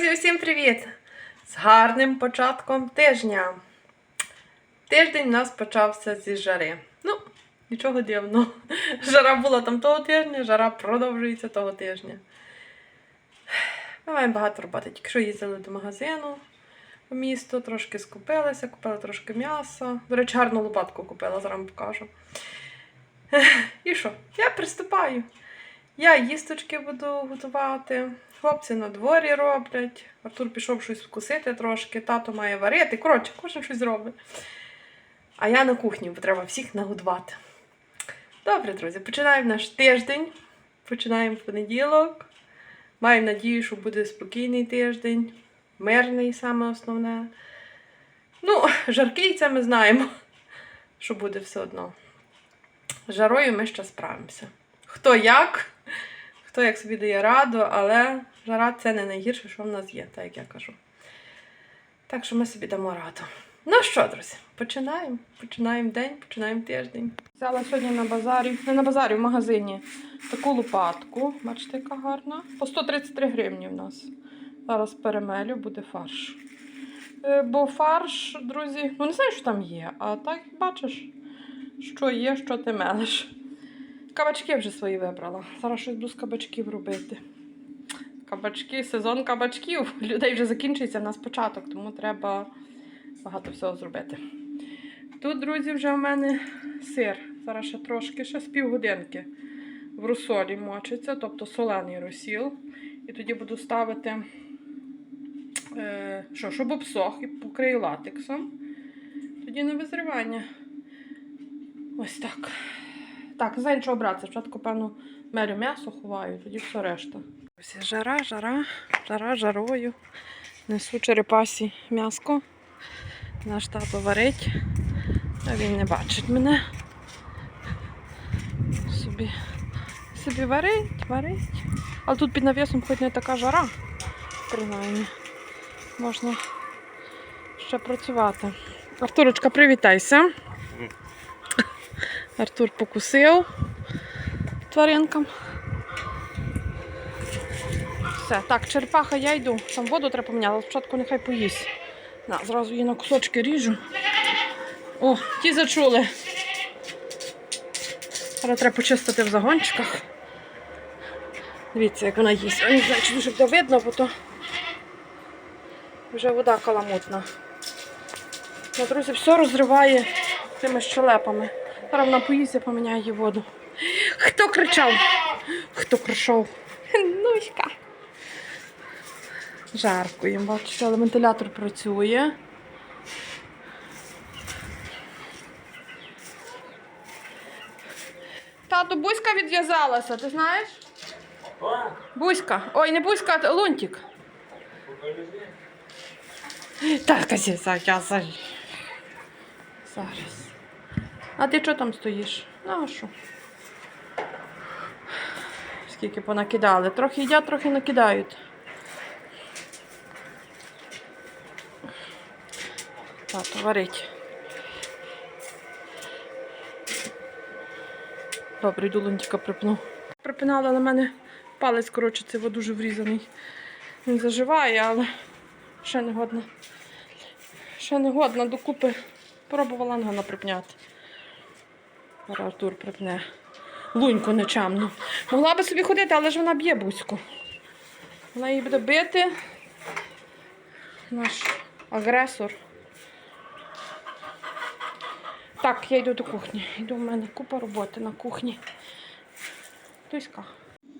Друзі, усім привіт! З гарним початком тижня. Тиждень у нас почався зі жари. Ну, нічого дивного. Жара була там того тижня, жара продовжується того тижня. Ми маємо багато роботи. Тільки що їздили до магазину в місто, трошки скупилися, купили трошки м'яса. До речі, гарну лопатку купила, зараз вам покажу. І що? Я приступаю. Я їсточки буду готувати. Хлопці на дворі роблять. Артур пішов щось вкусити трошки, тато має варити. Коротше, кожен щось робить. А я на кухні, бо треба всіх нагодувати. Добре, друзі, починаємо наш тиждень. Починаємо в понеділок. Маю надію, що буде спокійний тиждень, мирний саме основне. Ну, жаркий це ми знаємо, що буде все одно. Жарою ми ще справимося. Хто як, хто як собі дає раду, але жара це не найгірше, що в нас є, так як я кажу. Так що ми собі дамо раду. Ну що, друзі, починаємо. Починаємо день, починаємо тиждень. Взяла сьогодні на базарі, не на базарі, в магазині таку лопатку. Бачите, яка гарна. По 133 гривні в нас. Зараз перемелю, буде фарш. Е, Бо фарш, друзі, ну не знаю, що там є, а так бачиш, що є, що ти мелиш. Кабачки вже свої вибрала. Зараз щось буду з кабачків робити. Кабачки, сезон кабачків. Людей вже закінчується в нас початок, тому треба багато всього зробити. Тут, друзі, вже в мене сир. Зараз ще трошки, ще з півгодинки в розсолі мочиться, тобто солений розсіл. І тоді буду ставити, е, що, щоб обсох і покрию латексом. Тоді на визрівання. Ось так. Так, за іншого братися. Спочатку, певно, мелю м'ясо ховаю, тоді все решта. Ось жара, жара, жара жарою. Несу черепасі м'яско. Наш тато варить. А він не бачить мене. Собі, собі варить, варить. Але тут під навісом хоч не така жара, принаймні. Можна ще працювати. Артурочка, привітайся. Артур покусив тваринкам. Все, так, черепаха, я йду. Там воду треба поміняти, але спочатку нехай поїсть. На, зразу її на кусочки ріжу. О, ті зачули. Зараз треба почистити в загончиках. Дивіться, як вона їсть. Я не знаю, чи дуже видно, бо то вже вода каламутна. Ну, друзі, все розриває цими щелепами. Зараз вона поїсть, я поміняю воду. Хто кричав? Хто кричав? Нуська. Жарко їм, бачите, але вентилятор працює. Тату, бузька відв'язалася, ти знаєш? Бузька. Ой, не бузька, а лунтик. Так, я зараз. Зараз. А ти що там стоїш? Ну, а що? Скільки понакидали. Трохи їдять, трохи накидають. Тато варить. Добре, йду лунтика припну. Припинала на мене палець, коротше, це дуже врізаний. Він заживає, але ще не годна. Ще не годна докупи. Пробувала ангана припняти. Артур припне. Луньку нечемну. Могла би собі ходити, але ж вона б'є бузьку. Вона її буде бити. Наш агресор. Так, я йду до кухні. Йду в мене купа роботи на кухні. Туська.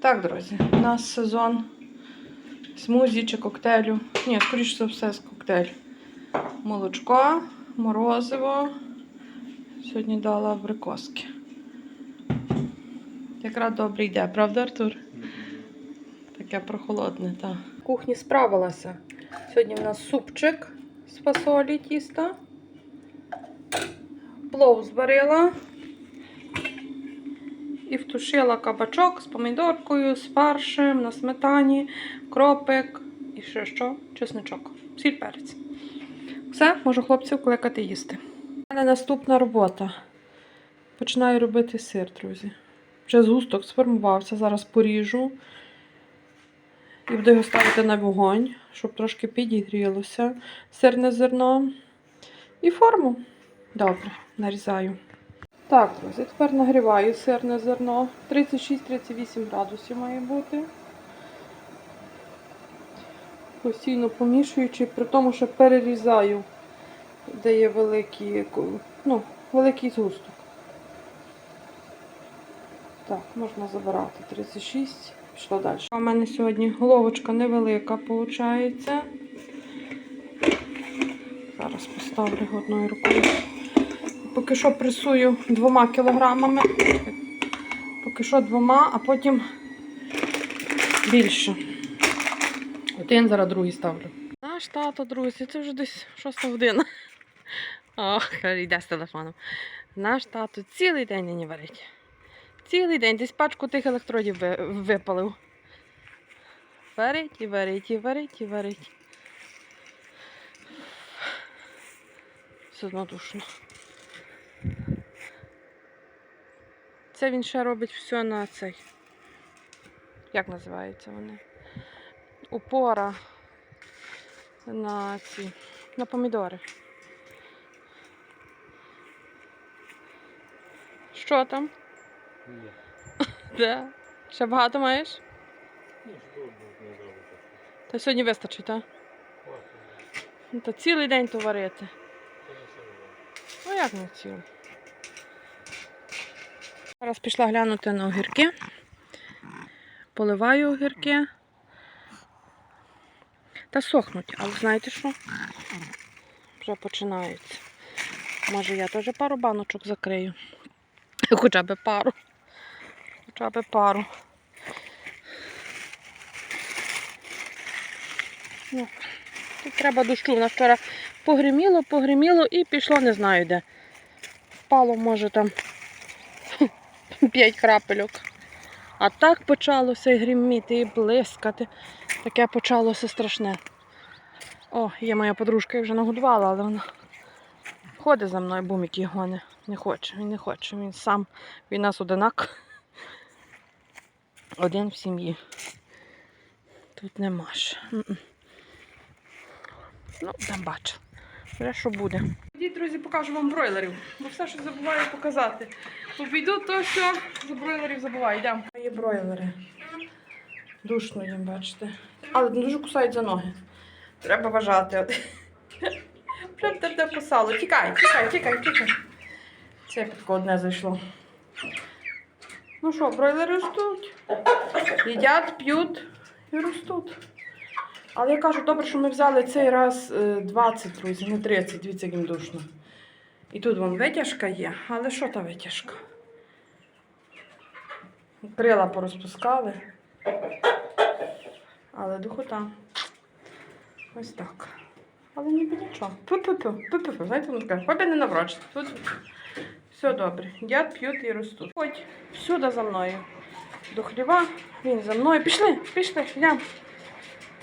Так, друзі, у нас сезон смузі чи коктейлю. Ні, скоріше за все, з коктейлю. Молочко, морозиво. Сьогодні дала абрикоски. Якраз добре йде, правда, Артур? Таке прохолодне, так. В кухні справилася. Сьогодні в нас супчик з фасолі тіста. Плов зварила. І втушила кабачок з помідоркою, з фаршем, на сметані, кропик і ще що? Чесничок. Сіль перець. Все, можу хлопців кликати їсти. Мене наступна робота. Починаю робити сир, друзі. Вже згусток сформувався, зараз поріжу. І буду його ставити на вогонь, щоб трошки підігрілося сирне зерно. І форму. Добре, нарізаю. Так, друзі, тепер нагріваю сирне зерно. 36-38 градусів має бути. Постійно помішуючи, при тому, що перерізаю, де є великий, ну, великий згусток. Так, можна забирати 36, пішло далі. У мене сьогодні головочка невелика, виходить. Зараз поставлю одною рукою. Поки що пресую двома кілограмами. Поки що двома, а потім більше. Один зараз другий ставлю. Наш тато, друзі, це вже десь шоста година. Ох, йде з телефоном. Наш тато цілий день нині варить. Цілий день десь пачку тих електродів випалив. Варить і варить, і варить, і варить. Все одно душно. Це він ще робить все на цей. Як називаються вони? Упора на ці. На помідори. Що там? Ні. Де? Ще багато маєш? Ну, що не? Та сьогодні вистачить, так? Ну, Та цілий день то варити. Ну як не цілий? Зараз пішла глянути на огірки. Поливаю огірки. Та сохнуть, але знаєте що? Вже починається. Може я теж пару баночок закрию. Хоча б пару. Хоча б пару. Ну, тут треба дощу. Нас вчора погриміло, погриміло і пішло не знаю де. Впало, може, там 5 крапельок. А так почалося і гриміти, і блискати. Таке почалося страшне. О, є моя подружка, я вже нагодувала, але вона ходить за мною, бумік його не, не хоче. Він не хоче. Він сам, він нас одинак. Один в сім'ї. Тут нема ж. Ну, там бачу. Вже що буде. Ідіть, друзі, покажу вам бройлерів, бо все, що забуваю показати. Обійду то, що за бройлерів забуваю. Йдемо. Є бройлери. Душно їм, бачите. Але дуже кусають за ноги. Треба вважати. Те кусало. Тікай, тікай, тікай, тікай. Це підко одне зайшло. Ну що, бройлери ростуть. Їдять, п'ють і ростуть. Але я кажу, добре, що ми взяли цей раз е, 20, друзі, не 30, дивіться, як їм душно. І тут вон витяжка є, але що та витяжка? Крила порозпускали. Але духота. Ось так. Але ніби нічого. Пу-пу-пу, пу-пу-пу. Знаєте, воно таке, хобі не наврочить. Тут все добре. Їдять, п'ють і ростуть. Ходь всюди за мною. До хліва, він за мною. Пішли, пішли, йдемо.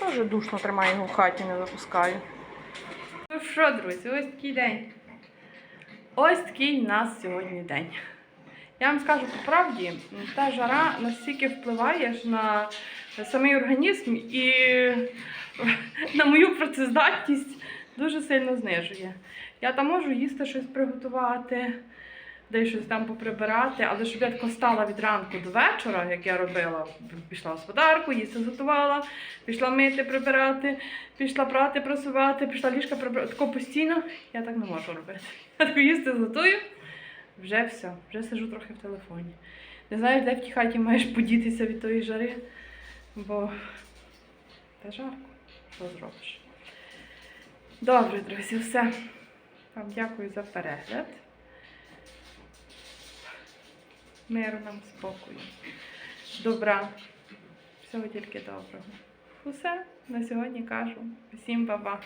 Дуже душно тримаю його в хаті, не запускаю. Ну що, друзі, ось такий день. Ось такий у нас сьогодні день. Я вам скажу по правді, та жара настільки впливає на самий організм і на мою працездатність дуже сильно знижує. Я там можу їсти щось приготувати, де щось там поприбирати, але щоб я стала від ранку до вечора, як я робила, пішла в господарку, їсти готувала, пішла мити, прибирати, пішла прати, прасувати, пішла ліжка прибирати. Тако постійно я так не можу робити. Я тако їсти готую, вже все, вже сижу трохи в телефоні. Не знаю, де в тій хаті маєш подітися від тої жари, бо та жарко, що зробиш. Добре, друзі, все. Вам дякую за перегляд. Миру нам спокою. Добра. Всього тільки доброго. Усе на сьогодні кажу. Всім баба.